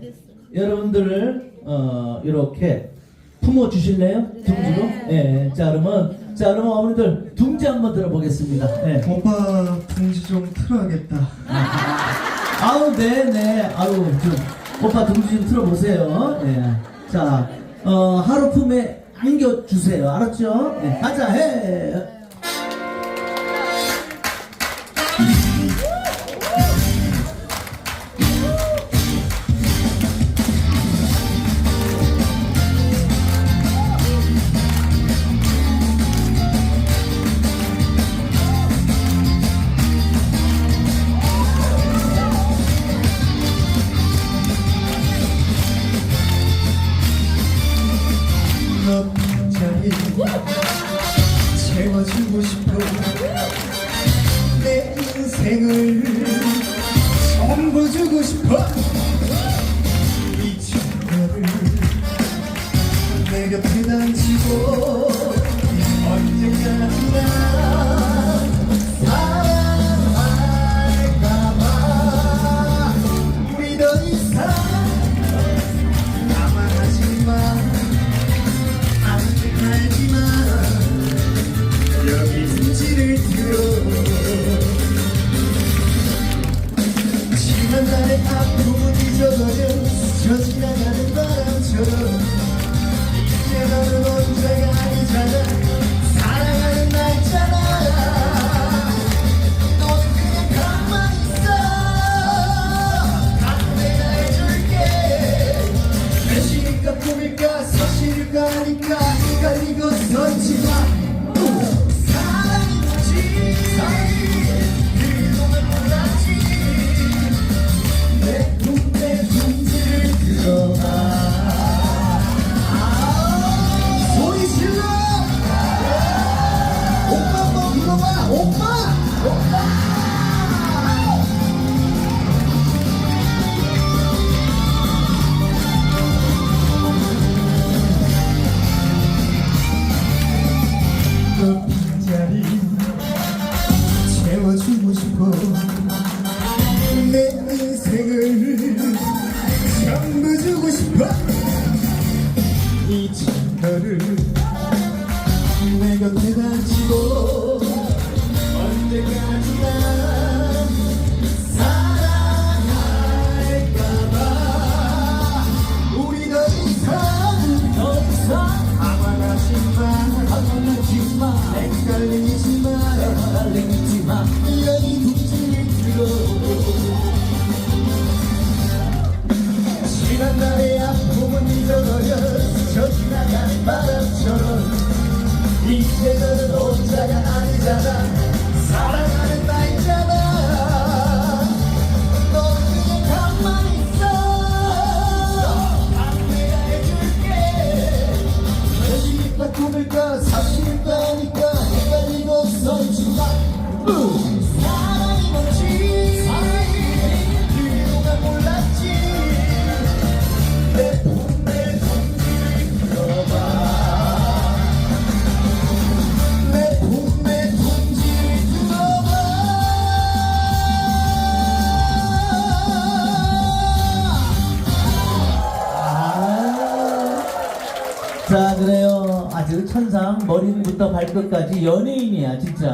네, 여러분들을 어, 이렇게 품어 주실래요? 둥지로? 네. 자 그러면 자 그러면 어머니들 둥지 한번 들어보겠습니다. 네. 오빠 둥지 좀 틀어야겠다. 아우 네네 아우 좀 오빠 둥지 좀 틀어보세요. 네. 자 어, 하루 품에 안겨 주세요. 알았죠? 네. 가자 해. 채워주고 싶어. 내 인생을 전부 주고 싶어 아픔은 잊어버려 스쳐 지나가는 바람처럼 이제 너는 혼자가 아니잖아 사랑하는 나 있잖아 너는 그냥 가만히 있어 다 내가 해줄게 현실일까 꿈일까 사실일까 아닐까 헷갈리고 서있지 이 친구를 자 그래요. 아주 천상 머리부터 발끝까지 연예인이야 진짜